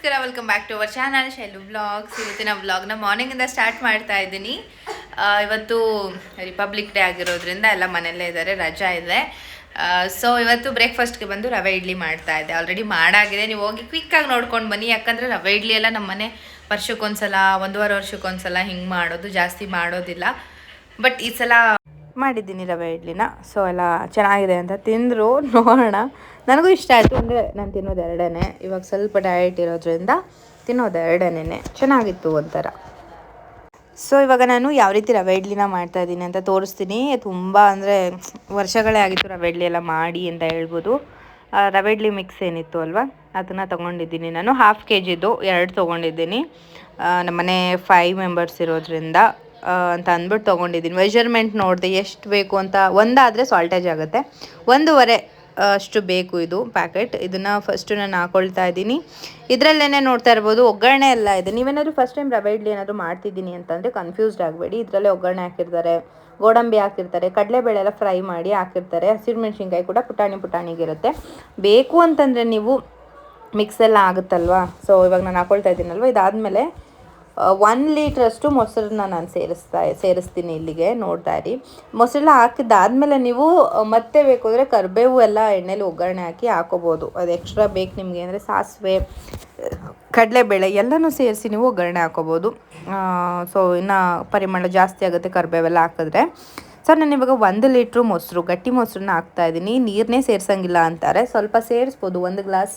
ನಮಸ್ಕಾರ welcome back to our channel Shailu vlogs ಇವತ್ತಿನ ವ್ಲಾಗ್ನ ಮಾರ್ನಿಂಗಿಂದ ಸ್ಟಾರ್ಟ್ ಮಾಡ್ತಾ ಇದ್ದೀನಿ. ಇವತ್ತು ರಿಪಬ್ಲಿಕ್ ಡೇ ಆಗಿರೋದ್ರಿಂದ ಎಲ್ಲ ಮನೆಯಲ್ಲೇ ಇದ್ದಾರೆ, ರಜಾ ಇದೆ. ಸೊ ಇವತ್ತು ಬ್ರೇಕ್ಫಾಸ್ಟ್ಗೆ ಬಂದು ರವೆ ಇಡ್ಲಿ ಮಾಡ್ತಾ ಇದ್ದೆ. ಆಲ್ರೆಡಿ ಮಾಡಾಗಿದೆ. ನೀವು ಹೋಗಿ ಕ್ವಿಕ್ಕಾಗಿ ನೋಡ್ಕೊಂಡು ಬನ್ನಿ. ಯಾಕಂದರೆ ರವೆ ಇಡ್ಲಿ ಎಲ್ಲ ನಮ್ಮ ಮನೆ ವರ್ಷಕ್ಕೊಂದ್ಸಲ, ಒಂದೂವರೆ ವರ್ಷಕ್ಕೊಂದ್ಸಲ ಹಿಂಗೆ ಮಾಡೋದು, ಜಾಸ್ತಿ ಮಾಡೋದಿಲ್ಲ. ಬಟ್ ಈ ಸಲ ಮಾಡಿದ್ದೀನಿ ರವೆ ಇಡ್ಲಿನ. ಸೊ ಎಲ್ಲ ಚೆನ್ನಾಗಿದೆ ಅಂತ ತಿಂದರು. ನೋಡೋಣ. ನನಗೂ ಇಷ್ಟ ಆಯಿತು ಅಂದರೆ ನಾನು ತಿನ್ನೋದು ಎರಡನೇ. ಇವಾಗ ಸ್ವಲ್ಪ ಡಯಟ್ ಇರೋದ್ರಿಂದ ತಿನ್ನೋದು ಎರಡನೇ ಚೆನ್ನಾಗಿತ್ತು ಒಂಥರ. ಸೊ ಇವಾಗ ನಾನು ಯಾವ ರೀತಿ ರವೆ ಇಡ್ಲಿನ ಮಾಡ್ತಾ ಇದ್ದೀನಿ ಅಂತ ತೋರಿಸ್ತೀನಿ. ತುಂಬ ಅಂದರೆ ವರ್ಷಗಳೇ ಆಗಿತ್ತು ರವೆ ಇಡ್ಲಿ ಎಲ್ಲ ಮಾಡಿ ಅಂತ ಹೇಳ್ಬೋದು. ರವೆ ಇಡ್ಲಿ ಮಿಕ್ಸ್ ಏನಿತ್ತು ಅಲ್ವಾ? ಅದನ್ನು ತೊಗೊಂಡಿದ್ದೀನಿ ನಾನು. ಹಾಫ್ ಕೆ ಜಿದು ಎರಡು ತೊಗೊಂಡಿದ್ದೀನಿ. ನಮ್ಮನೆ ಫೈವ್ ಮೆಂಬರ್ಸ್ ಇರೋದ್ರಿಂದ ಅಂತ ಅಂದ್ಬಿಟ್ಟು ತೊಗೊಂಡಿದ್ದೀನಿ. ಮೆಷರ್ಮೆಂಟ್ ನೋಡಿದೆ ಎಷ್ಟು ಬೇಕು ಅಂತ, ಒಂದಾದರೆ ಸಾಲ್ಟೇಜ್ ಆಗುತ್ತೆ. ಒಂದೂವರೆ ಅಷ್ಟು ಬೇಕು ಇದು ಪ್ಯಾಕೆಟ್. ಇದನ್ನು ಫಸ್ಟು ನಾನು ಹಾಕೊಳ್ತಾ ಇದ್ದೀನಿ. ಇದರಲ್ಲೇ ನೋಡ್ತಾ ಇರ್ಬೋದು, ಒಗ್ಗರಣೆ ಎಲ್ಲ ಇದೆ. ನೀವೇನಾದರೂ ಫಸ್ಟ್ ಟೈಮ್ ರವೆ ಇಡ್ಲಿ ಏನಾದರೂ ಮಾಡ್ತಿದ್ದೀನಿ ಅಂತಂದರೆ ಕನ್ಫ್ಯೂಸ್ಡ್ ಆಗಬೇಡಿ. ಇದರಲ್ಲೇ ಒಗ್ಗರಣೆ ಹಾಕಿರ್ತಾರೆ, ಗೋಡಂಬಿ ಹಾಕಿರ್ತಾರೆ, ಕಡಲೆಬೇಳೆ ಎಲ್ಲ ಫ್ರೈ ಮಾಡಿ ಹಾಕಿರ್ತಾರೆ. ಹಸಿರು ಮೆಣಸಿನ್ಕಾಯಿ ಕೂಡ ಪುಟಾಣಿ ಪುಟಾಣಿಗಿರುತ್ತೆ ಬೇಕು ಅಂತಂದರೆ ನೀವು ಮಿಕ್ಸ್ ಎಲ್ಲ ಆಗುತ್ತಲ್ವಾ? ಸೊ ಇವಾಗ ನಾನು ಹಾಕೊಳ್ತಾ ಇದ್ದೀನಲ್ವ? ಇದಾದಮೇಲೆ ಒನ್ ಲೀಟ್ರಷ್ಟು ಮೊಸರನ್ನ ನಾನು ಸೇರಿಸ್ತಾ, ಸೇರಿಸ್ತೀನಿ ಇಲ್ಲಿಗೆ, ನೋಡ್ತಾ ಇರಿ. ಮೊಸರೆಲ್ಲ ಹಾಕಿದ್ದಾದಮೇಲೆ ನೀವು ಮತ್ತೆ ಬೇಕು ಅಂದರೆ ಕರಿಬೇವು ಎಲ್ಲ ಎಣ್ಣೆಲಿ ಒಗ್ಗರಣೆ ಹಾಕಿ ಹಾಕೋಬೋದು. ಅದು ಎಕ್ಸ್ಟ್ರಾ ಬೇಕು ನಿಮಗೆ ಅಂದರೆ ಸಾಸಿವೆ ಕಡಲೆಬೇಳೆ ಎಲ್ಲನೂ ಸೇರಿಸಿ ನೀವು ಒಗ್ಗರಣೆ ಹಾಕೋಬೋದು. ಸೊ ಇನ್ನು ಪರಿಮಳ ಜಾಸ್ತಿ ಆಗುತ್ತೆ ಕರಿಬೇವೆಲ್ಲ ಹಾಕಿದ್ರೆ. ಸೊ ನಾನು ಇವಾಗ ಒಂದು ಲೀಟ್ರು ಮೊಸರು, ಗಟ್ಟಿ ಮೊಸರನ್ನ ಹಾಕ್ತಾ ಇದ್ದೀನಿ. ನೀರನ್ನೇ ಸೇರಿಸಂಗಿಲ್ಲ ಅಂತಾರೆ. ಸ್ವಲ್ಪ ಸೇರಿಸ್ಬೋದು, ಒಂದು ಗ್ಲಾಸ್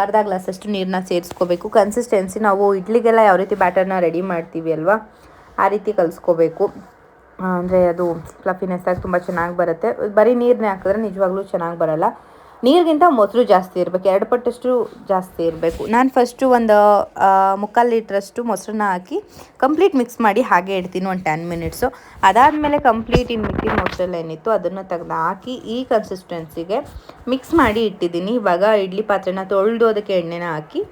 ಅರ್ಧ ಗ್ಲಾಸಷ್ಟು ನೀರನ್ನ ಸೇರಿಸ್ಕೋಬೇಕು. ಕನ್ಸಿಸ್ಟೆನ್ಸಿ ನಾವು ಇಡ್ಲಿಗೆಲ್ಲ ಯಾವ ರೀತಿ ಬ್ಯಾಟರ್ನ ರೆಡಿ ಮಾಡ್ತೀವಿ ಅಲ್ವಾ? ಆ ರೀತಿ ಕಲಿಸ್ಕೋಬೇಕು. ಅಂದರೆ ಅದು ಫ್ಲಫಿನೆಸ್ ಆಗಿ ತುಂಬ ಚೆನ್ನಾಗಿ ಬರುತ್ತೆ. ಬರೀ ನೀರನ್ನೇ ಹಾಕಿದ್ರೆ ನಿಜವಾಗ್ಲೂ ಚೆನ್ನಾಗಿ ಬರಲ್ಲ. ನೀರಿಗಿಂತ ಮೊಸರು ಜಾಸ್ತಿ ಇರಬೇಕು, ಎರಡು ಪಟ್ಟಷ್ಟು ಜಾಸ್ತಿ ಇರಬೇಕು. ನಾನು ಫಸ್ಟು ಒಂದು ಮುಕ್ಕಾಲು ಲೀಟ್ರಷ್ಟು ಮೊಸರನ್ನ ಹಾಕಿ ಕಂಪ್ಲೀಟ್ ಮಿಕ್ಸ್ ಮಾಡಿ ಹಾಗೆ ಇಡ್ತೀನಿ ಒಂದು ಟೆನ್ ಮಿನಿಟ್ಸು ಅದಾದಮೇಲೆ ಕಂಪ್ಲೀಟ್ ಇನ್ನು ಮಿಕ್ಕಿದ ಮೊಸರಲ್ಲಿ ಏನಿತ್ತು ಅದನ್ನು ತೆಗೆದು ಹಾಕಿ ಈ ಕನ್ಸಿಸ್ಟೆನ್ಸಿಗೆ ಮಿಕ್ಸ್ ಮಾಡಿ ಇಟ್ಟಿದ್ದೀನಿ. ಇವಾಗ ಇಡ್ಲಿ ಪಾತ್ರೆನ ತೊಳೆದು ಅದಕ್ಕೆ ಎಣ್ಣೆನ ಹಾಕಿ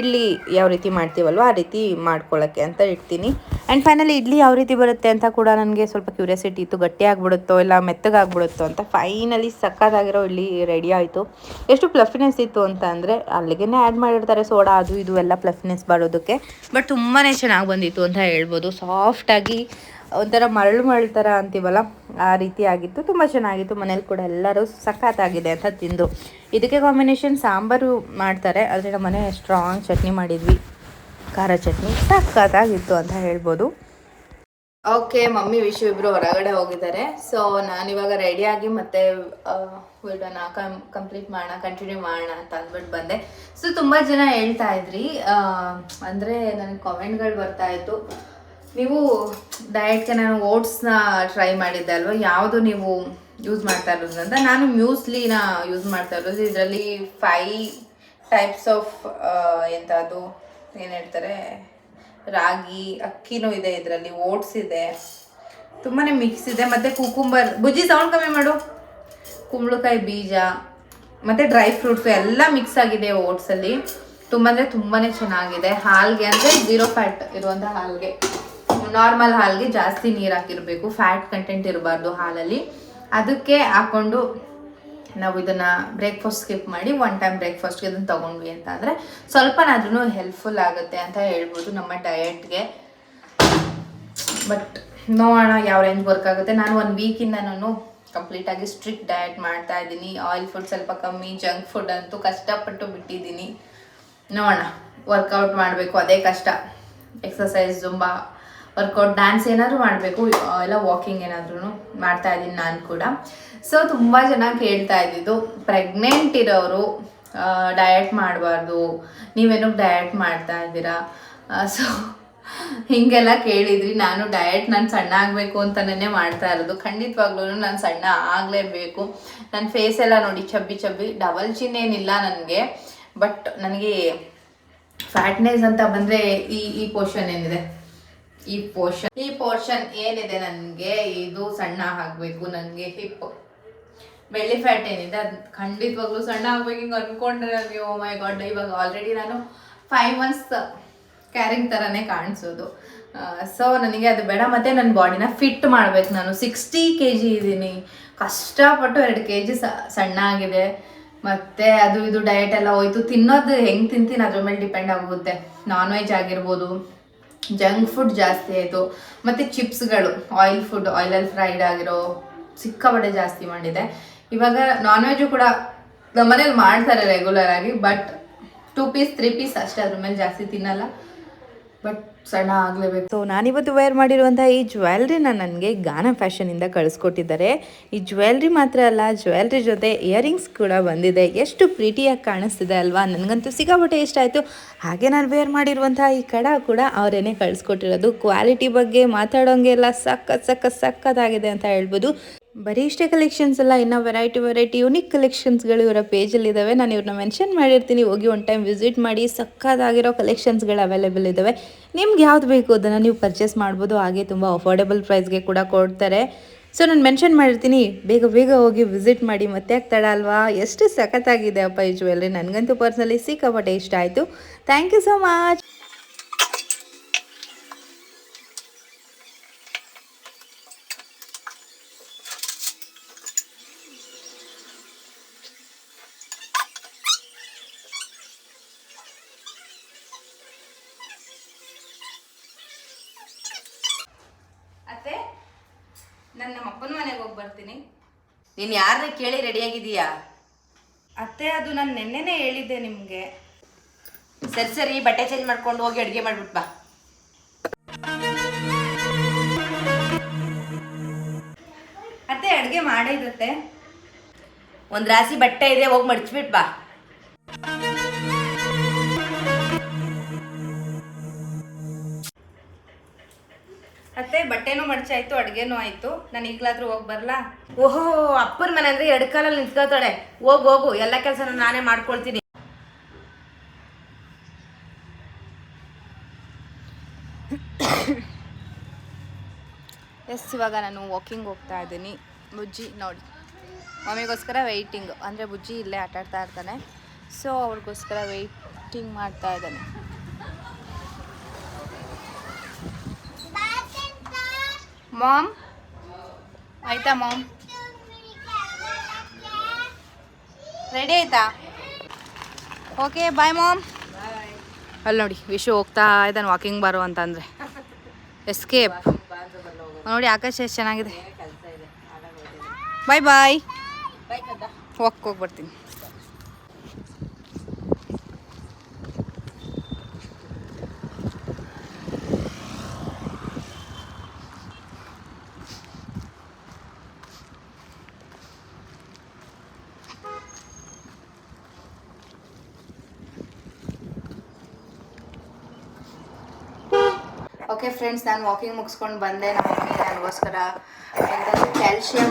ಇಡ್ಲಿ ಯಾವ ರೀತಿ ಮಾಡ್ತೀವಲ್ವ ಆ ರೀತಿ ಮಾಡ್ಕೊಳ್ಳೋಕ್ಕೆ ಅಂತ ಇಡ್ತೀನಿ. ಆ್ಯಂಡ್ ಫೈನಲಿ ಇಡ್ಲಿ ಯಾವ ರೀತಿ ಬರುತ್ತೆ ಅಂತ ಕೂಡ ನನಗೆ ಸ್ವಲ್ಪ ಕ್ಯೂರಿಯಾಸಿಟಿ ಇತ್ತು. ಗಟ್ಟಿ ಆಗ್ಬಿಡುತ್ತೋ ಇಲ್ಲ ಮೆತ್ತಗಾಗ್ಬಿಡುತ್ತೋ ಅಂತ ಫೈನಲಿ ಸಕ್ಕತ್ತಾಗಿರೋ ಇಡ್ಲಿ ರೆಡಿ ಆಯಿತು. ಎಷ್ಟು ಪ್ಲಫಿನೆಸ್ ಇತ್ತು ಅಂತ ಅಂದರೆ ಅಲ್ಲಿಗೆ ಆ್ಯಡ್ ಮಾಡಿರ್ತಾರೆ ಸೋಡಾ ಅದು ಇದು ಎಲ್ಲ ಪ್ಲಫಿನೆಸ್ ಬರೋದಕ್ಕೆ. ಬಟ್ ತುಂಬಾ ಚೆನ್ನಾಗಿ ಬಂದಿತ್ತು ಅಂತ ಹೇಳ್ಬೋದು. ಸಾಫ್ಟಾಗಿ ಒಂಥರ ಮರಳು ಮರಳು ಥರ ಅಂತೀವಲ್ಲ, ಆ ರೀತಿ ಆಗಿತ್ತು. ತುಂಬ ಚೆನ್ನಾಗಿತ್ತು. ಮನೇಲಿ ಕೂಡ ಎಲ್ಲರೂ ಸಖತ್ತಾಗಿದೆ ಅಂತ ತಿಂದು. ಇದಕ್ಕೆ ಕಾಂಬಿನೇಷನ್ ಸಾಂಬಾರು ಮಾಡ್ತಾರೆ. ಆದರೆ ನಮ್ಮ ಮನೆ ಸ್ಟ್ರಾಂಗ್ ಚಟ್ನಿ ಮಾಡಿದ್ವಿ. ಖಾರ ಚಟ್ನಿ ಸಖತ್ತಾಗಿತ್ತು ಅಂತ ಹೇಳ್ಬೋದು. ಓಕೆ ಮಮ್ಮಿ, ವಿಶು ಇಬ್ರು ಹೊರಗಡೆ ಹೋಗಿದ್ದಾರೆ. ಸೊ ನಾನಿವಾಗ ರೆಡಿಯಾಗಿ ಮತ್ತೆ ವಿಡಿಯೋನ ಕಂಪ್ಲೀಟ್ ಮಾಡೋಣ ಕಂಟಿನ್ಯೂ ಮಾಡೋಣ ಅಂತ ಅಂದ್ಬಿಟ್ಟು ಬಂದೆ. ಸೊ ತುಂಬ ಜನ ಹೇಳ್ತಾ ಇದ್ರಿ. ಅಂದರೆ ನನಗೆ ಕಾಮೆಂಟ್ಗಳು ಬರ್ತಾ ಇತ್ತು. ನೀವು ಡಯಟ್ಗೆ ನಾನು ಓಟ್ಸ್ನ ಟ್ರೈ ಮಾಡಿದ್ದೆ ಅಲ್ವಾ? ಯಾವುದು ನೀವು ಯೂಸ್ ಮಾಡ್ತಾ ಇರೋದು ಅಂತ? ನಾನು ಮ್ಯೂಸ್ಲಿನ ಯೂಸ್ ಮಾಡ್ತಾ ಇರೋದು. ಇದರಲ್ಲಿ ಫೈ ಟೈಪ್ಸ್ ಆಫ್ ಎಂತ ಅದು ಏನು ಹೇಳ್ತಾರೆ? ರಾಗಿ, ಅಕ್ಕಿನೂ ಇದೆ ಇದರಲ್ಲಿ, ಓಟ್ಸ್ ಇದೆ. ತುಂಬಾ ಮಿಕ್ಸ್ ಇದೆ. ಮತ್ತು ಕುಕುಂಬರ್ ಬುಜ್ಜಿ ಸೌಂಡ್ ಕಮ್ಮಿ ಮಾಡು. ಕುಂಬಳಕಾಯಿ ಬೀಜ, ಮತ್ತು ಡ್ರೈ ಫ್ರೂಟ್ಸ್ ಎಲ್ಲ ಮಿಕ್ಸ್ ಆಗಿದೆ ಓಟ್ಸಲ್ಲಿ ತುಂಬ ಅಂದರೆ ತುಂಬಾ ಚೆನ್ನಾಗಿದೆ. ಹಾಲ್ಗೆ ಅಂದರೆ ಜೀರೋ ಫ್ಯಾಟ್ ಇರುವಂಥ ಹಾಲ್ಗೆ. ನಾರ್ಮಲ್ ಹಾಲ್ಗೆ ಜಾಸ್ತಿ ನೀರು ಹಾಕಿರಬೇಕು. ಫ್ಯಾಟ್ ಕಂಟೆಂಟ್ ಇರಬಾರ್ದು ಹಾಲಲ್ಲಿ. ಅದಕ್ಕೆ ಹಾಕ್ಕೊಂಡು ನಾವು ಇದನ್ನು ಬ್ರೇಕ್ಫಾಸ್ಟ್ ಸ್ಕಿಪ್ ಮಾಡಿ ಒನ್ ಟೈಮ್ ಬ್ರೇಕ್ಫಾಸ್ಟ್ಗೆ ಇದನ್ನು ತೊಗೊಂಡ್ವಿ ಅಂತ ಅಂದರೆ ಸ್ವಲ್ಪನಾದ್ರೂ ಹೆಲ್ಪ್ಫುಲ್ ಆಗುತ್ತೆ ಅಂತ ಹೇಳ್ಬೋದು ನಮ್ಮ ಡಯಟ್ಗೆ ಬಟ್ ನೋಡೋಣ ಯಾವ ರೇಂಜ್ ವರ್ಕ್ ಆಗುತ್ತೆ. ನಾನು ಒಂದು ವೀಕಿಂದ ನಾನು ಕಂಪ್ಲೀಟಾಗಿ ಸ್ಟ್ರಿಕ್ಟ್ ಡಯಟ್ ಮಾಡ್ತಾ ಇದ್ದೀನಿ. ಆಯಿಲ್ ಫುಡ್ ಸ್ವಲ್ಪ ಕಮ್ಮಿ ಜಂಕ್ ಫುಡ್ ಅಂತೂ ಕಷ್ಟಪಟ್ಟು ಬಿಟ್ಟಿದ್ದೀನಿ. ನೋಡೋಣ ವರ್ಕೌಟ್ ಮಾಡಬೇಕು, ಅದೇ ಕಷ್ಟ. ಎಕ್ಸಸೈಸ್ ಜುಂಬಾ ವರ್ಕೌಟ್ ಡ್ಯಾನ್ಸ್ ಏನಾದರೂ ಮಾಡಬೇಕು ಎಲ್ಲ ವಾಕಿಂಗ್ ಏನಾದ್ರೂ ಮಾಡ್ತಾ ಇದ್ದೀನಿ ನಾನು ಕೂಡ. ಸೊ ತುಂಬ ಜನ ಕೇಳ್ತಾ ಇದ್ದಿದ್ದು ಪ್ರೆಗ್ನೆಂಟ್ ಇರೋರು ಡಯಟ್ ಮಾಡಬಾರ್ದು, ನೀವೇನೋ ಡಯಟ್ ಮಾಡ್ತಾ ಇದ್ದೀರಾ? ಸೊ ಹೀಗೆಲ್ಲ ಕೇಳಿದ್ರಿ, ನಾನು ಡಯಟ್ ನಾನು ಸಣ್ಣ ಆಗಬೇಕು ಅಂತಲೇ ಮಾಡ್ತಾ ಇರೋದು. ಖಂಡಿತವಾಗ್ಲೂ ನಾನು ಸಣ್ಣ ಆಗಲೇಬೇಕು. ನನ್ನ ಫೇಸ್ ಎಲ್ಲ ನೋಡಿ ಚಬ್ಬಿ ಚಬ್ಬಿ ಡಬಲ್ ಚಿನ್ ಏನಿಲ್ಲ ನನಗೆ ಬಟ್ ನನಗೆ ಫ್ಯಾಟ್ನೆಸ್ ಅಂತ ಬಂದರೆ ಈ ಈ ಪೋರ್ಷನ್ ಏನಿದೆ. ಈ ಪೋರ್ಷನ್ ಈ ಪೋರ್ಷನ್ ಏನಿದೆ ನನಗೆ? ಇದು ಸಣ್ಣ ಆಗಬೇಕು, ನನಗೆ ಹಿಪ್ ಬೆಳ್ಳಿ ಫ್ಯಾಟ್ ಏನಿದೆ, ಅದು ಖಂಡಿತವಾಗ್ಲೂ ಸಣ್ಣ ಆಗ್ಬೇಕು. ಹಿಂಗೆ ಅನ್ಕೊಂಡ್ರೆ ನನಗೆ ಓ ಮೈ ಗಾಡ್ ಇವಾಗ ಆಲ್ರೆಡಿ ನಾನು ಫೈವ್ ಮಂತ್ಸ್ ಕ್ಯಾರಿಂಗ್ ಥರನೇ ಕಾಣಿಸೋದು. ಸೊ ನನಗೆ ಅದು ಬೇಡ. ಮತ್ತು ನನ್ನ ಬಾಡಿನ ಫಿಟ್ ಮಾಡ್ಬೇಕು ನಾನು. ಸಿಕ್ಸ್ಟಿ ಕೆ ಜಿ ಇದ್ದೀನಿ ಕಷ್ಟಪಟ್ಟು ಎರಡು ಕೆ ಜಿ ಸಣ್ಣ ಆಗಿದೆ. ಮತ್ತೆ ಅದು ಇದು ಡಯಟ್ ಎಲ್ಲ ಹೋಯ್ತು. ತಿನ್ನೋದು ಹೆಂಗ್ ತಿಂತೀನಿ? ಅದ್ರ ಮೇಲೆ ಡಿಪೆಂಡ್ ಆಗುತ್ತೆ. ನಾನ್ ವೆಜ್ ಆಗಿರ್ಬೋದು. ಜಂಕ್ ಫುಡ್ ಜಾಸ್ತಿ ಆಯಿತು. ಮತ್ತು ಚಿಪ್ಸ್ಗಳು ಆಯಿಲ್ ಫುಡ್ ಆಯಿಲಲ್ಲಿ ಫ್ರೈಡ್ ಆಗಿರೋ ಸಿಕ್ಕಾಪಟ್ಟೆ ಜಾಸ್ತಿ ಮಾಡಿದೆ. ಇವಾಗ ನಾನ್ ವೆಜ್ಜು ಕೂಡ ನಮ್ಮನೇಲಿ ಮಾಡ್ತಾರೆ ರೆಗ್ಯುಲರ್ ಆಗಿ but two piece three piece ಅಷ್ಟೇ ಅದ್ರ ಮೇಲೆ ಜಾಸ್ತಿ ತಿನ್ನಲ್ಲ. ಬಟ್ ಸಣ್ಣ ಆಗಲೇಬೇಕು. ಸೊ ನಾನಿವತ್ತು ವೇರ್ ಮಾಡಿರುವಂಥ ಈ ಜ್ಯುವೆಲ್ರಿನ ನನಗೆ ಗಾನ ಫ್ಯಾಷನಿಂದ ಕಳಿಸ್ಕೊಟ್ಟಿದ್ದಾರೆ. ಈ ಜ್ಯುವೆಲ್ರಿ ಮಾತ್ರ ಅಲ್ಲ ಜ್ಯುವೆಲ್ರಿ ಜೊತೆ ಇಯರಿಂಗ್ಸ್ ಕೂಡ ಬಂದಿದೆ. ಎಷ್ಟು ಪ್ರೀಟಿಯಾಗಿ ಕಾಣಿಸ್ತಿದೆ ಅಲ್ವಾ? ನನಗಂತೂ ಸಿಕ್ಕಾಪಟ್ಟೆ ಇಷ್ಟ ಆಯಿತು. ಹಾಗೆ ನಾನು ವೇರ್ ಮಾಡಿರುವಂಥ ಈ ಕಡ ಕೂಡ ಅವರೇನೆ ಕಳಿಸ್ಕೊಟ್ಟಿರೋದು. ಕ್ವಾಲಿಟಿ ಬಗ್ಗೆ ಮಾತಾಡೋಂಗೆಲ್ಲ ಸಖತ್ ಸಖತ್ ಸಖತ್ತಾಗಿದೆ ಅಂತ ಹೇಳ್ಬೋದು. ಬರೀ ಇಷ್ಟೇ ಕಲೆಕ್ಷನ್ಸ್ ಎಲ್ಲ ಇನ್ನು ವೆರೈಟಿ ವೆರೈಟಿ ಯುನಿಕ್ ಕಲೆಕ್ಷನ್ಸ್ಗಳು ಇವರ ಪೇಜಲ್ಲಿದ್ದಾವೆ ನಾನು ಇವ್ರನ್ನ ಮೆನ್ಷನ್ ಮಾಡಿರ್ತೀನಿ. ಹೋಗಿ ಒನ್ ಟೈಮ್ ವಿಸಿಟ್ ಮಾಡಿ ಸಕ್ಕತ್ತಾಗಿರೋ ಕಲೆಕ್ಷನ್ಸ್ಗಳು ಅವೈಲೇಬಲ್ ಇದ್ದಾವೆ ನಿಮ್ಗೆ ಯಾವ್ದು ಬೇಕು ಅದನ್ನು ನೀವು ಪರ್ಚೇಸ್ ಮಾಡ್ಬೋದು. ಹಾಗೆ ತುಂಬ ಅಫೋರ್ಡೆಬಲ್ ಪ್ರೈಸ್ಗೆ ಕೂಡ ಕೊಡ್ತಾರೆ. ಸೊ ನಾನು ಮೆನ್ಷನ್ ಮಾಡಿರ್ತೀನಿ. ಬೇಗ ಬೇಗ ಹೋಗಿ ವಿಸಿಟ್ ಮಾಡಿ. ಮತ್ತೆ ಆಗ್ತಾಳ ಅಲ್ವಾ? ಎಷ್ಟು ಸಖತ್ತಾಗಿದೆ ಅಪ್ಪ ಈ ಜ್ಯುವೆಲ್ರಿ ನನಗಂತೂ ಪರ್ಸ್ನಲಿ ಸಿಕ್ಕಾಪಟ್ಟೆ ಇಷ್ಟ ಆಯಿತು. ಥ್ಯಾಂಕ್ ಯು ಸೊ ಮಚ್ ಅತ್ತೆ ನಾನು ನಮ್ಮ ಅಪ್ಪನ ಮನೆಗೆ ಹೋಗಿ ಬರ್ತೀನಿ. ನೀನು ಯಾರನ್ನ ಕೇಳಿ ರೆಡಿಯಾಗಿದೀಯಾ ಅತ್ತೆ ಅದು ನಾನು ನೆನ್ನೆನೇ ಹೇಳಿದ್ದೆ ನಿಮಗೆ. ಸರಿ ಸರಿ ಬಟ್ಟೆ ಚೇಂಜ್ ಮಾಡ್ಕೊಂಡು ಹೋಗಿ ಅಡುಗೆ ಮಾಡ್ಬಿಟ್ ಬಾ. ಅತ್ತೆ ಅಡುಗೆ ಮಾಡಿದತ್ತೆ ಒಂದು ರಾಸಿ ಬಟ್ಟೆ ಇದೆ ಹೋಗಿ ಮಡ್ಚ್ಬಿಟ್ ಬಾ. ಅತ್ತೆ ಬಟ್ಟೆನೂ ಮಡ್ಚಾಯ್ತು ಅಡುಗೆನೂ ಆಯಿತು. ನಾನು ಈಗಲಾದ್ರೂ ಹೋಗಿ ಬರಲಾ? ಓಹೋ ಅಪ್ಪನ ಮನೆ ಅಂದ್ರೆ ಎರಡು ಕಾಲಲ್ಲಿ ನಿಂತ್ಕೋತಾಳೆ ಹೋಗು ಹೋಗು ಎಲ್ಲ ಕೆಲಸ ನಾನೇ ಮಾಡ್ಕೊಳ್ತೀನಿ. ಎಸ್ ಇವಾಗ ನಾನು ವಾಕಿಂಗ್ ಹೋಗ್ತಾ ಇದ್ದೀನಿ. ಬುಜ್ಜಿ ನೋಡಿ. ಮಮ್ಮಿಗೋಸ್ಕರ ವೆಯ್ಟಿಂಗ್ ಅಂದರೆ ಬುಜ್ಜಿ ಇಲ್ಲೇ ಆಟಾಡ್ತಾ ಇರ್ತಾನೆ. ಸೊ ಅವ್ರಿಗೋಸ್ಕರ ವೆಯ್ಟಿಂಗ್ ಮಾಡ್ತಾ ಇದ್ದಾನೆ. ಮಾಮ್ ಆಯ್ತಾ ಮಾಮ್ ರೆಡಿ ಆಯ್ತಾ? ಓಕೆ ಬಾಯ್ ಮಾಮ್ ಅಲ್ಲಿ ನೋಡಿ ವಿಶು ಹೋಗ್ತಾ ಇದ್ದಾನೆ ವಾಕಿಂಗ್ ಬರು ಅಂತಂದರೆ ಎಸ್ಕೇಪ್ ನೋಡಿ ಆಕಾಶ ಎಷ್ಟು ಚೆನ್ನಾಗಿದೆ. Bye bye walk okay friends, ನಾನು ವಾಕಿಂಗ್ ಮುಗಿಸ್ಕೊಂಡು ಬಂದೆ. ನಮ್ಮ ಮಮ್ಮಿ ನನಗೋಸ್ಕರ ಕ್ಯಾಲ್ಶಿಯಂ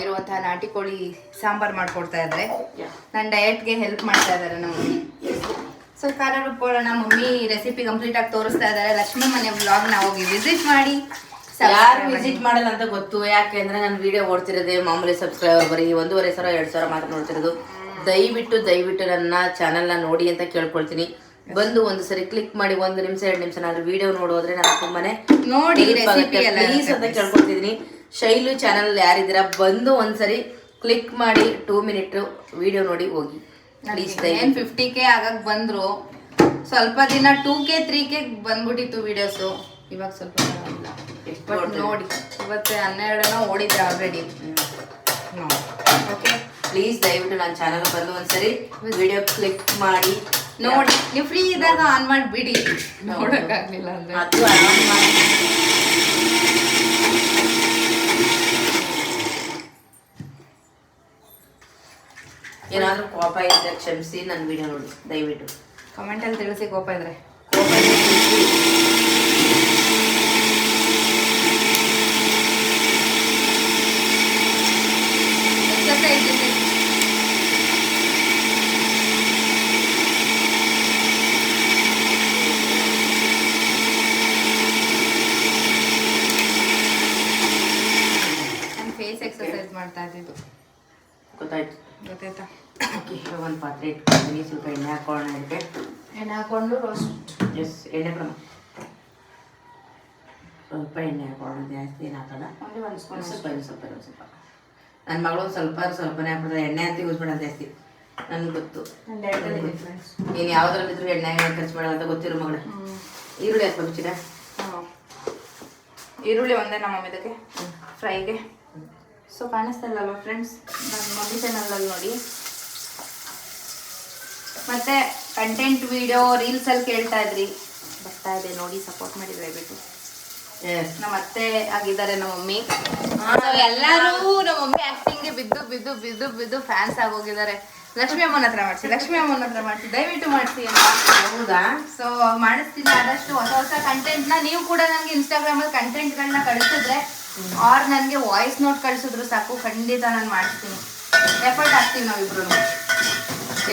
ಇರುವಂತಹ ನಾಟಿ ಕೋಳಿ ಸಾಂಬಾರು ಮಾಡಿಕೊಡ್ತಾ ಇದ್ದಾರೆ ನನ್ನ ಡಯಟ್ಗೆ ಹೆಲ್ಪ್ ಮಾಡ್ತಾ ಇದ್ದಾರೆ ನಮ್ಮ ಮಮ್ಮಿ. ಸೊ ಖಾರ ರುಬ್ಕೊಳ್ಳೋಣ ಮಮ್ಮಿ ರೆಸಿಪಿ ಕಂಪ್ಲೀಟ್ ಆಗಿ ತೋರಿಸ್ತಾ ಇದ್ದಾರೆ ಲಕ್ಷ್ಮಿ ಮನೆ ಬ್ಲಾಗ್ನ ಹೋಗಿ ವಿಸಿಟ್ ಮಾಡಿ. ಯಾರು ವಿಸಿಟ್ ಮಾಡಲ್ಲ ಅಂತ ಗೊತ್ತು. ಯಾಕೆಂದ್ರೆ ನಾನು ವಿಡಿಯೋ ಓಡ್ತಿರೋದೇ ಮಾಮೂಲಿ ಸಬ್ಸ್ಕ್ರೈಬರ್ ಬರೀ ಒಂದೂವರೆ ಸಾವಿರ, ಎರಡು ಸಾವಿರ ಮಾತ್ರ ನೋಡ್ತಿರೋದು. ದಯವಿಟ್ಟು ದಯವಿಟ್ಟು ನನ್ನ ಚಾನಲ್ನ ನೋಡಿ ಅಂತ ಕೇಳ್ಕೊಳ್ತೀನಿ. ಬಂದು ಒಂದು ಸರಿ ಕ್ಲಿಕ್ ಮಾಡಿ ಒಂದು ನಿಮಿಷ ಎರಡು ನಿಮಿಷ ನಾನು ವಿಡಿಯೋ ನೋಡೋದ್ರೆ ನಾನು ತುಂಬಾನೇ ನೋಡಿ ಪ್ಲೀಸ್ ಅಂತ ಕೇಳ್ಕೊಳ್ತಿದ್ದೀನಿ ಶೈಲು ಚಾನಲ್ ಯಾರಿದ್ದೀರಾ ಬಂದು ಒಂದ್ಸರಿ ಕ್ಲಿಕ್ ಮಾಡಿ ಟೂ ಮಿನಿಟ್ ವಿಡಿಯೋ ನೋಡಿ ಹೋಗಿ. ಏನ್ ಫಿಫ್ಟಿ ಕೆ ಆಗಕ್ಕೆ ಬಂದ್ರು ಸ್ವಲ್ಪ ದಿನ ಟೂ ಕೆ ತ್ರೀ ಕೆ ಬಂದ್ಬಿಟ್ಟಿತ್ತು ವಿಡಿಯೋಸು ಇವಾಗ ಸ್ವಲ್ಪ ನೋಡಿ ಇವತ್ತು ಹನ್ನೆರಡನ ಓಡಿದ್ರೆ ಆಲ್ರೆಡಿ ಓಕೆ ಪ್ಲೀಸ್ ದಯವಿಟ್ಟು ನನ್ನ ಚಾನಲ್ ಬಂದು ಒಂದ್ಸರಿ ವಿಡಿಯೋ ಕ್ಲಿಕ್ ಮಾಡಿ. ನೋಡಿ ನೀವು ಫ್ರೀ ಇದ್ದಾಗ ಆನ್ ಮಾಡಿಬಿಡಿ. ನೋಡೋಕ್ಕಾಗಲಿಲ್ಲ ಅಂದರೆ. ಅದು ಆನ್ ಮಾಡಿ. ಏನಾದರೂ ಕೋಪ ಇದ್ದರೆ ಕ್ಷಮಿಸಿ ನನ್ನ ವಿಡಿಯೋ ನೋಡಿ ದಯವಿಟ್ಟು. ಕಮೆಂಟಲ್ಲಿ ತಿಳಿಸಿ ಕೋಪ ಇದ್ದರೆ ಕೋಪ ಇದ್ರೆ ಕ್ಷಮಿಸಿ. ಎಕ್ಸರ್ಸೈಸ್ ಇದೆ ನಾನು ಫೇಸ್ ಎಕ್ಸರ್ಸೈಸ್ ಮಾಡ್ತಾ ಇದ್ದಿದ್ದು ಗೊತ್ತಾಯ್ತು. ಗೊತ್ತಾಯ್ತಾ? ಒಂದು ಪಾತ್ರೆ ಇಟ್ಕೊಂಡಿದ್ದೀನಿ ಸ್ವಲ್ಪ ಎಣ್ಣೆ ಹಾಕೋಣ ಇದಕ್ಕೆ ಎಣ್ಣೆ ಹಾಕೊಂಡು ರೋಸ್ಟ್ ಎಸ್ ಎಣ್ಣೆ ಪ್ರಮಾಣ ಸ್ವಲ್ಪ ಎಣ್ಣೆ ಹಾಕೊಳ್ಳೋಣ ಜಾಸ್ತಿ ಏನು ಹಾಕಲ್ಲ. ಒಂದು ಒಂದು ಸ್ಪೂನ್ ಸ್ವಲ್ಪ ಒಂದು ಸ್ವಲ್ಪ ಒಂದು ಸ್ವಲ್ಪ. ನನ್ನ ಮಗಳು ಸ್ವಲ್ಪ ಸ್ವಲ್ಪನೇ ಹಾಕ್ಬಿಡ್ತಾರೆ ಎಣ್ಣೆ ಅಂತ ಯೂಸ್ ಮಾಡೋದು ಜಾಸ್ತಿ. ನನ್ಗೆ ಗೊತ್ತು. ನೀನು ಯಾವ್ದ್ರಲ್ಲಿದ್ರು ಎಣ್ಣೆ ಖರ್ಚು ಮಾಡಲ್ಲ ಅಂತ ಗೊತ್ತಿರೋ ಮಗಳ. ಈರುಳ್ಳಿ ಹಾಕ್ಬೇಕು ಈರುಳ್ಳಿ ಒಂದೇ ನಮ್ಮ ಇದಕ್ಕೆ ಫ್ರೈಗೆ ಸೊ ಕಾಣಿಸ್ತಲ್ಲಲ್ವ ಫ್ರೆಂಡ್ಸ್ ನನ್ನ ಮಮ್ಮಿ ಚಾನಲಲ್ಲಿ ನೋಡಿ. ಮತ್ತೆ ಕಂಟೆಂಟ್ ವಿಡಿಯೋ ರೀಲ್ಸಲ್ಲಿ ಕೇಳ್ತಾ ಇದ್ರಿ. ಬರ್ತಾ ಇದೆ ನೋಡಿ ಸಪೋರ್ಟ್ ಮಾಡಿ ದಯವಿಟ್ಟು. ನಮ್ಮ ಅತ್ತೆ ಆಗಿದ್ದಾರೆ ನಮ್ಮ ಮಮ್ಮಿ. ಎಲ್ಲರೂ ನಮ್ಮ ಮಮ್ಮಿ ಆಕ್ಟಿಂಗ್ಗೆ ಬಿದ್ದು ಬಿದ್ದು ಬಿದ್ದು ಬಿದ್ದು ಫ್ಯಾನ್ಸ್ ಆಗೋಗಿದ್ದಾರೆ ಲಕ್ಷ್ಮಿ ಅಮ್ಮನ ಹತ್ರ ಮಾಡಿಸಿ ಲಕ್ಷ್ಮಿ ಅಮ್ಮನ ಹತ್ರ ಮಾಡಿಸಿ ದಯವಿಟ್ಟು ಮಾಡಿಸಿ ಅಂತ. ಹೌದಾ? ಸೊ ಮಾಡಿಸ್ತೀನಿ ಆದಷ್ಟು ಹೊಸ ಹೊಸ ಕಂಟೆಂಟ್ನ ನೀವು ಕೂಡ ನನಗೆ ಇನ್ಸ್ಟಾಗ್ರಾಮಲ್ಲಿ ಕಂಟೆಂಟ್ಗಳನ್ನ ಕಳಿಸಿದ್ರೆ ಆರ್ ನನಗೆ ವಾಯ್ಸ್ ನೋಟ್ ಕಳಿಸಿದ್ರು ಸಾಕು ಖಂಡಿತ ನಾನು ಮಾಡ್ತೀನಿ. ಎಫರ್ಟ್ ಹಾಕ್ತೀನಿ ನಾವಿಬ್ರು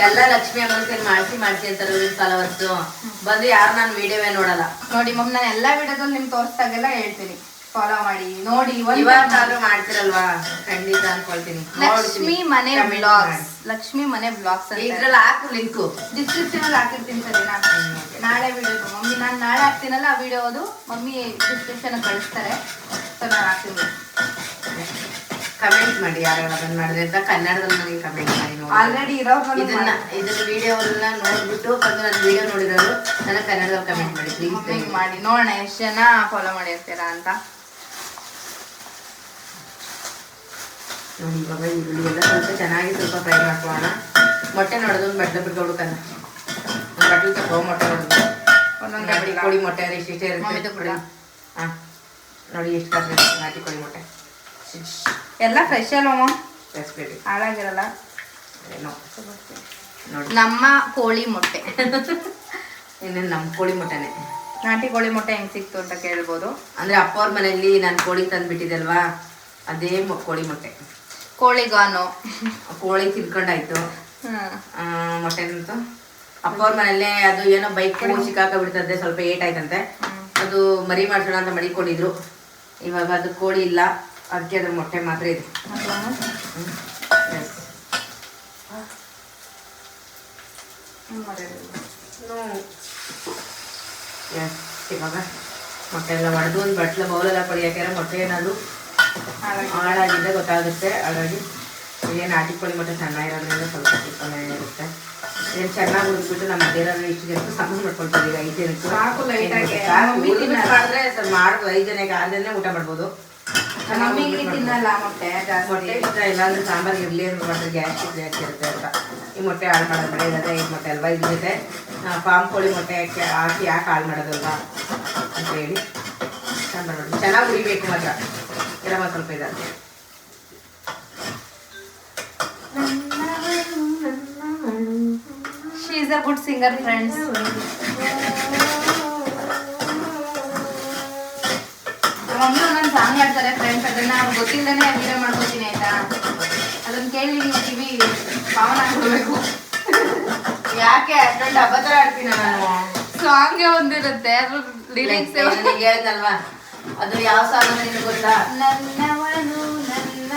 ಎಲ್ಲ ಲಕ್ಷ್ಮಿ ಅಮ್ಮನ ಸೇರಿ ಮಾಡಿಸಿ ಮಾಡಿಸಿ ಅಂತಾರೆ ಫಾಲೋವರ್ಸ್ ಬಂದು ಯಾರು ನಾನು ವಿಡಿಯೋವೇ ನೋಡಲ್ಲ. ನೋಡಿ ಮಮ್ ನಾನು ಎಲ್ಲ ವಿಡಿಯೋದಲ್ಲಿ ನಿಮ್ಗೆ ತೋರಿಸ್ದಾಗೆಲ್ಲ ಹೇಳ್ತೀನಿ. ಫಾಲೋ ಮಾಡಿ. ನೋಡಿ ಇವಾಗಾದ್ರೂ ಮಾಡ್ತಿರಲ್ವಾ? ಖಂಡಿತ ಅನ್ಕೊಳ್ತೀನಿ. ಲಕ್ಷ್ಮಿ ಮನೆ ಬ್ಲಾಗ್ಸ್ ಲಕ್ಷ್ಮಿ ಮನೆ ಬ್ಲಾಗ್ಸ್ ಇದ್ರಲ್ಲಿ ಹಾಕು ಲಿಂಕು ಡಿಸ್ಕ್ರಿಪ್ಷನ್ ಅಲ್ಲಿ ಹಾಕಿರ್ತೀನಿ ಸರಿ ನಾಳೆ ವಿಡಿಯೋ ಮಮ್ಮಿ ನಾನು ನಾಳೆ ಹಾಕ್ತೀನಲ್ಲ ಆ ವಿಡಿಯೋ ಅದು? ಮಮ್ಮಿ ಡಿಸ್ಕ್ರಿಪ್ಷನ್ ಕಳಿಸ್ತಾರೆ. ಕಮೆಂಟ್ ಮಾಡಿ ಯಾರು ಅದನ್ನ ಮಾಡಿದ್ರೆ ಅಂತ ಕನ್ನಡದಲ್ಲಿ ನನಗೆ ಕಮೆಂಟ್ ಮಾಡಿ ನೋಡಿ. ಆಲ್ರೆಡಿ ಇರೋ ಇದನ್ನ ಇದನ್ನ ವಿಡಿಯೋವನ್ನ ನೋಡ್ಬಿಟ್ಟು ಬಂದು ನನ್ನ ವಿಡಿಯೋ ನೋಡಿರೋರು ನನ್ನ ಕನ್ನಡದಲ್ಲಿ ಕಮೆಂಟ್ ಮಾಡಿ ಪ್ಲೀಸ್ ಮಾಡಿ. ನೋಡೋಣ ಎಷ್ಟು ಜನ ಫಾಲೋ ಮಾಡಿರ್ತೀರಾ ಅಂತ. ನೋಡಿ ಇವಾಗ ಈರುಳ್ಳಿ ಎಲ್ಲ ಸ್ವಲ್ಪ ಚೆನ್ನಾಗಿ ಸ್ವಲ್ಪ ಫ್ರೈ ಮಾಡ್ಕೊಳ್ಳೋಣ. ಮೊಟ್ಟೆ ನೋಡೋದು ಒಂದು ಬಟ್ಲ ಬಿಟ್ಕೊಡ್ಬೇಕಲ್ಲ ಒಂದು ಬಟ್ಲು ತಗೋ ಮೊಟ್ಟೆ ನೋಡೋದು. ಒಂದೊಂದು ಕೊಡಿ ಮೊಟ್ಟೆ ಇಷ್ಟಿಷ್ಟೇ ಇರುತ್ತೆ. ಕೂಡ. ಹಾಂ. ನೋಡಿ ಎಷ್ಟು ಬರ್ತದೆ ನಾಟಿ ಕೋಳಿ ಮೊಟ್ಟೆ. ಎಲ್ಲ ಫ್ರೆಶ್ ಅಲ್ವಮ್ಮ ಹಾಳಾಗಿರಲ್ಲ? ಏನೋ. ನೋಡಿ. ನಮ್ಮ ಕೋಳಿ ಮೊಟ್ಟೆ. ಇನ್ನೇನು ನಮ್ಮ ಕೋಳಿ ಮೊಟ್ಟೆನೆ. ನಾಟಿ ಕೋಳಿ ಮೊಟ್ಟೆ ಹೆಂಗೆ ಸಿಕ್ತು ಅಂತ ಕೇಳ್ಬೋದು. ಅಂದರೆ ಅಪ್ಪ ಅವ್ರ ಮನೆಯಲ್ಲಿ ನಾನು ಕೋಳಿ ತಂದುಬಿಟ್ಟಿದ್ದಲ್ವಾ? ಅದೇ ಕೋಳಿ ಮೊಟ್ಟೆ. ಕೋಳಿಗಾನು. ಕೋಳಿ ತಿನ್ಕೊಂಡಾಯ್ತು. ಮೊಟ್ಟೆನಂತೂ ಅಪ್ಪ ಅವ್ರ ಮನೆಯಲ್ಲೇ ಅದು ಏನೋ ಬೈಕ್ ಸಿಕ್ಕಾಕ ಬಿಡ್ತದೆ ಸ್ವಲ್ಪ ಏಟ್ ಆಯ್ತಂತೆ. ಅದು ಮರಿ ಮಾಡ್ಸೋಣ ಅಂತ ಮಡಿಕೊಂಡಿದ್ರು. ಇವಾಗ ಅದು ಕೋಳಿ ಇಲ್ಲ, ಅದಕ್ಕೆ ಅದ್ರ ಮೊಟ್ಟೆ ಮಾತ್ರ ಇದೆ. ಎಸ್. ಇವಾಗ ಮೊಟ್ಟೆ ಎಲ್ಲ ಒಡೆದು ಒಂದು ಬಟ್ಲ ಬೌಲೆಲ್ಲ ಪಡಿಯಾಕ್ಯಾರ ಮೊಟ್ಟೆ ಏನಾದ್ರು ಹಾಳಾಗಿ- ಹಾಳಾಗಿದ್ದೆ ಗೊತ್ತಾಗುತ್ತೆ. ಹಾಗಾಗಿ ಏನು ನಾಟಿ ಕೋಳಿ ಮೊಟ್ಟೆ ಸಣ್ಣ ಸ್ವಲ್ಪ ಚಿಕ್ಕನೇ ಇರುತ್ತೆ. ಏನು ಚೆನ್ನಾಗಿ ಉಳಿಸ್ಬಿಟ್ಟು ನಮ್ಮ ಮಧ್ಯಾಹ್ನ ಇಷ್ಟು ಜನಕ್ಕೆ ಸಾಂಬಾರು ಮಾಡ್ಕೊಳ್ತೀವಿ ಐದು ಜನಕ್ಕೆ ಸಾಕು ತಿನ್ನಲ್ಲ. ಮಾಡಿದ್ರೆ ಸ್ವಲ್ಪ ಐದು ಜನಕ್ಕೆ ಆರು ಜನ ಊಟ ಮಾಡ್ಬೋದು. ನಮಗೆ ತಿನ್ನಲ್ಲ ಮೊಟ್ಟೆ ಮೊಟ್ಟೆ ಇಷ್ಟ ಇಲ್ಲ ಅಂದ್ರೆ ಸಾಂಬಾರ್ ಇರಲಿ ಅಂತ ಮಾಡಿದ್ರೆ ಗ್ಯಾಸ್ಟ್ರಿಕ್ ಜಾಸ್ತಿ ಇರುತ್ತೆ ಅಂತ. ಈ ಮೊಟ್ಟೆ ಹಾಳು ಮಾಡೋದು ಬೇಡ ಇರೋದೇ ಐದು ಮೊಟ್ಟೆ ಅಲ್ವಾ? ಇದ್ರ ಜೊತೆ ಫಾರ್ಮ್ ಕೋಳಿ ಮೊಟ್ಟೆ ಹಾಕಿ ಹಾಕಿ ಯಾಕೆ ಹಾಳು ಮಾಡೋದಲ್ವಾ? ಅಂತ ಹೇಳಿ. ಸಾಂಬಾರು ಮಾಡಿ ಚೆನ್ನಾಗಿ ಉರಿಬೇಕು ಮಾತ್ರ. ಇರಮ ಸ್ವಲ್ಪ ಇದೆ is a good singer friends mummy ಒಂದೊಂದು ಸಾಂಗ್ ಆಡ್ತಾರೆ ಫ್ರೆಂಡ್ಸ್ ಅದನ್ನ ಗೊತ್ತಿಲ್ಲದೇ ವಿಡಿಯೋ ಮಾಡ್ಕೋತೀನಿ ಆಯ್ತಾ? ಅದನ್ನ ಕೇಳಿ ನೀವು ಕಿವಿ ಪಾವನ ಹಾಕೋಬೇಕು ಯಾಕೆ ಅಷ್ಟೊಂದು ಅಭದ್ರ ಆಡ್ತೀನಿ ನಾನು? ಸಾಂಗ್ಗೆ ಒಂದಿರುತ್ತೆ ಅದ್ರ ಲಿರಿಕ್ಸ್ ಹೇಳ್ದಲ್ವಾ? ಅದು ಯಾವ ಸಾಂಗ್ ನಿನಗೆ ಗೊತ್ತಾ? ನನ್ನವನು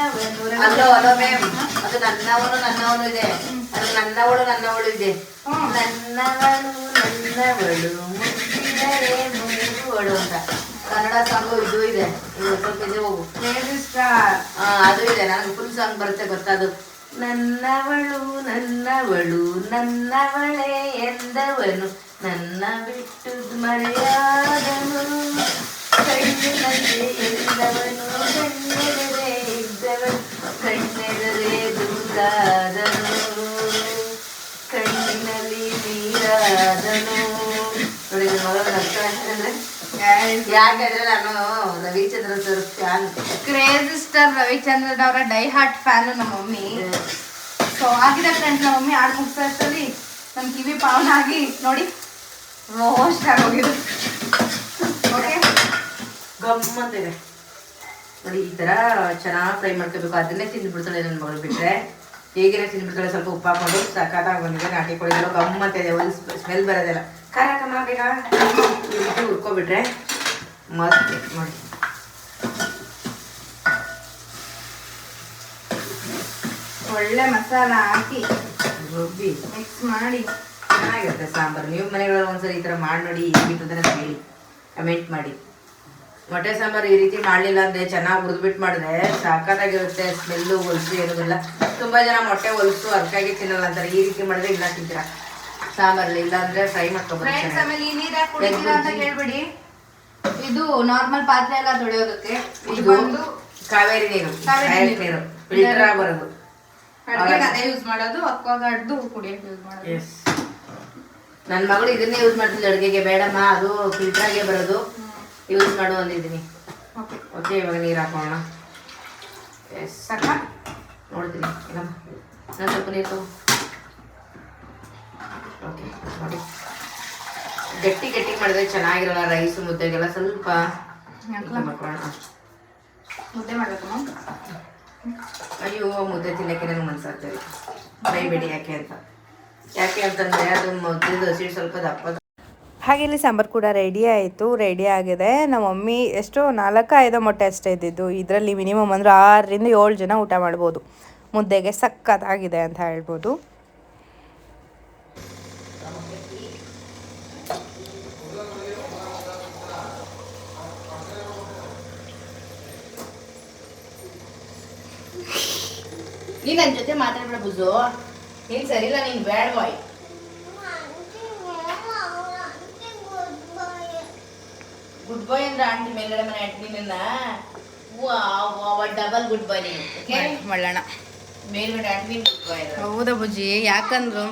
ಅಲ್ಲೋ ಅಲ್ಲೋ ಮ್ಯಾಮ್ ಅದು ನನ್ನವನು ನನ್ನವನು ಇದೆ. ಅದು ನನ್ನವಳು ನನ್ನವಳು ಇದೆ. ನನ್ನವಳು ನನ್ನವಳು ಮುಟ್ಟಿದರೆ ಮುಗಿದುವಳು ಅಂತ. ಕನ್ನಡ ಸಾಂಗು ಇದು ಇದೆ. ಇದು ಸ್ವಲ್ಪ ಇದೆ ಹೋಗು. ಅದು ಇದೆ. ನನಗೆ ಫುಲ್ ಸಾಂಗ್ ಬರುತ್ತೆ ಗೊತ್ತದು ನನ್ನವಳು ನನ್ನವಳು ನನ್ನವಳೇ ಎಂದವನು. ನನ್ನ ಬಿಟ್ಟು ಮರೆಯಾದನು. ಕಣ್ಣಿನಲ್ಲಿ ಎಂದವನು. ಕಣ್ಣೆದರೆ ನೋಡಿ ನನ್ನ ಮಗಳ ನಗ್ತಾಳೆ ನಾನು Ravichandran sir fan. Crazy star Ravichandran ಅವರ ಡೈ ಹಾರ್ಟ್ ಫ್ಯಾನು ನಮ್ಮ ಮಮ್ಮಿ ಸೊ ಆಗಿದೆ ಫ್ರೆಂಡ್ಸ್ ನಮ್ಮ ಮಮ್ಮಿ ಆಡ್ ಇರ್ತದೆ ನಮ್ಮ ಕಿವಿ ಪಾವನ ಆಗಿ ನೋಡಿ ರೋಸ್ಟ್ ಆಗೋಗಿದೆ ಓಕೆ ಗಮ್ಮತ್ತಿದೆ ನೋಡಿ, ಈ ಥರ ಚೆನ್ನಾಗಿ ಫ್ರೈ ಮಾಡ್ಕೋಬೇಕು. ಅದನ್ನೇ ತಿಂದುಬಿಡ್ತಾಳೆ ನನ್ನ ಮಗಳು ಬಿಟ್ಟರೆ ಹೇಗಿರೋ ತಿಂದುಬಿಡ್ತಾಳೆ ಸ್ವಲ್ಪ ಉಪ್ಪು ಹಾಕೊಂಡು ಸಖತ್ತಾಗಿ ಬಂದಿದೆ, ನಾಟಿ ಕೋಳಿಗಳು ಗಮ್ಮತ್ತಿದೆ ಒಂದು ಸ್ಮೆಲ್ ಬರೋದಿಲ್ಲ ಖಾರ ಕಮ್ಮ ಬೇಗ ರೀತಿ ಹುರ್ಕೊಬಿಟ್ರೆ ಮಸ್ತ್ ನೋಡಿ. ಒಳ್ಳೆ ಮಸಾಲ ಹಾಕಿ ರುಬ್ಬಿ ಮಿಕ್ಸ್ ಮಾಡಿ. ಚೆನ್ನಾಗಿರುತ್ತೆ ಸಾಂಬಾರು. ನೀವು ಮನೆಗಳಲ್ಲಿ ಒಂದ್ಸರಿ ಈ ಥರ ಮಾಡಿ ನೋಡಿ ಹೇಗಿರ್ತದೆ ಅಂತ ಹೇಳಿ ಕಮೆಂಟ್ ಮಾಡಿ. ಮೊಟ್ಟೆ ಸಾಂಬಾರು ಈ ರೀತಿ ಮಾಡಲಿಲ್ಲ ಅಂದ್ರೆ ಚೆನ್ನಾಗಿ ಹುರಿದ್ಬಿಟ್ಟು ಮಾಡಿದ್ರೆ ಸಾಕಾಗಿರುತ್ತೆ ಸ್ಮೆಲ್ಲು ಹೊಲಸು ಇರೋದಿಲ್ಲ ತುಂಬಾ ಜನ ಮೊಟ್ಟೆ ಹೊಲಸು ಅದಕ್ಕಾಗಿ ತಿನ್ನಲ್ಲ ಅಂತಾರೆ. ಈ ರೀತಿ ಮಾಡಿದ್ರೆ ಇಲ್ಲ ತಿಂತೀರಾ ಸಾಂಬಾರಲ್ಲಿ ಇಲ್ಲ ಅಂದ್ರೆ ಫ್ರೈ ಮಾಡ್ಕೊಬೋದು ಇದು ನಾರ್ಮಲ್ ಪಾತ್ರೆ ಎಲ್ಲ ತೊಳೆಯೋದಕ್ಕೆ ಇದು ಬಂದು ಕಾವೇರಿ ನೀರು. ಕಾವೇರಿ ನೀರು. ಫಿಲ್ಟರ್ ಬರೋದು. ಅದೇ ಯೂಸ್ ಮಾಡೋದು ಅಕ್ವಾಗಾರ್ಡ್ದು ಕುಡಿಯೋಕೆ ಯೂಸ್ ಮಾಡೋದು. ಎಸ್ ನನ್ನ ಮಗಳು ಇದನ್ನೇ ಯೂಸ್ ಮಾಡ್ತಿದ್ಲು ಅಡುಗೆಗೆ. ಬೇಡಮ್ಮ ಅದು ಫಿಲ್ಟರ್ ಆಗೇ ಬರೋದು. ಯೂಸ್ ಮಾಡು ಅಂದಿದ್ದೀನಿ. ಓಕೆ ಇವಾಗ ನೀರು ಹಾಕೋಣ. ಸಾಕ. ನೋಡ್ತೀನಿ. ಏನಮ್ಮ ನಾನು ಸ್ವಲ್ಪ ನೀರು ಓಕೆ ನೋಡಿ. ಗಟ್ಟಿ ಗಟ್ಟಿ ಮಾಡಿದ್ರೆ ಚೆನ್ನಾಗಿರಲ್ಲ ರೈಸ್ ಮುದ್ದೆಗೆಲ್ಲ ಸ್ವಲ್ಪ ಮುದ್ದೆ ಮಾಡಬೇಕು ಅಯ್ಯೋ ಮುದ್ದೆ ತಿನ್ನಕ್ಕೆ ನನಗೆ ಮನ್ಸಾಗ್ತದೆ ಬೈಬೇಡಿ ಯಾಕೆ ಅಂತ. ಯಾಕೆ ಅಂತಂದ್ರೆ ಅದು ಮುದ್ದೆ ಹಸಿಟ್ಟು ಸ್ವಲ್ಪ ದಪ್ಪ ಹಾಗೆ ಇಲ್ಲಿ ಸಾಂಬಾರು ಕೂಡ ರೆಡಿ ಆಯಿತು ರೆಡಿ ಆಗಿದೆ. ನಮ್ಮ ಮಮ್ಮಿ ಎಷ್ಟು ನಾಲ್ಕು ಐದು ಮೊಟ್ಟೆ ಅಷ್ಟೇ ಇದ್ದಿದ್ದು. ಇದರಲ್ಲಿ ಮಿನಿಮಮ್ ಅಂದರೆ ಆರರಿಂದ ಏಳು ಜನ ಊಟ ಮಾಡ್ಬೋದು. ಮುದ್ದೆಗೆ ಸಖತ್ತಾಗಿದೆ ಅಂತ ಹೇಳ್ಬೋದು. ನೀನ್ ಜೊತೆ ಮಾತಾಡ್ಬೇಡ ಬುಜು ನೀನ್ ಸರಿಲ್ಲ ನೀನ್ ಬ್ಯಾಡ್ ಬಾಯ್ ಗುಡ್ ಬಾಯ್ ಅಂದ್ರೆ ಆಂಟಿ ಮೇಲ್ಗಡೆ ಮನೆ ಆಂಟಿ ನಿನ್ನ ಡಬಲ್ ಗುಡ್ ಬಾಯ್ ಮಳ್ಳಣ ಮೇಲ್ಗಡೆ ಆಂಟಿ ಗುಡ್ ಬಾಯ್ ಹೌದಾ ಬುಜ್ಜಿ ಯಾಕಂದ್ರು?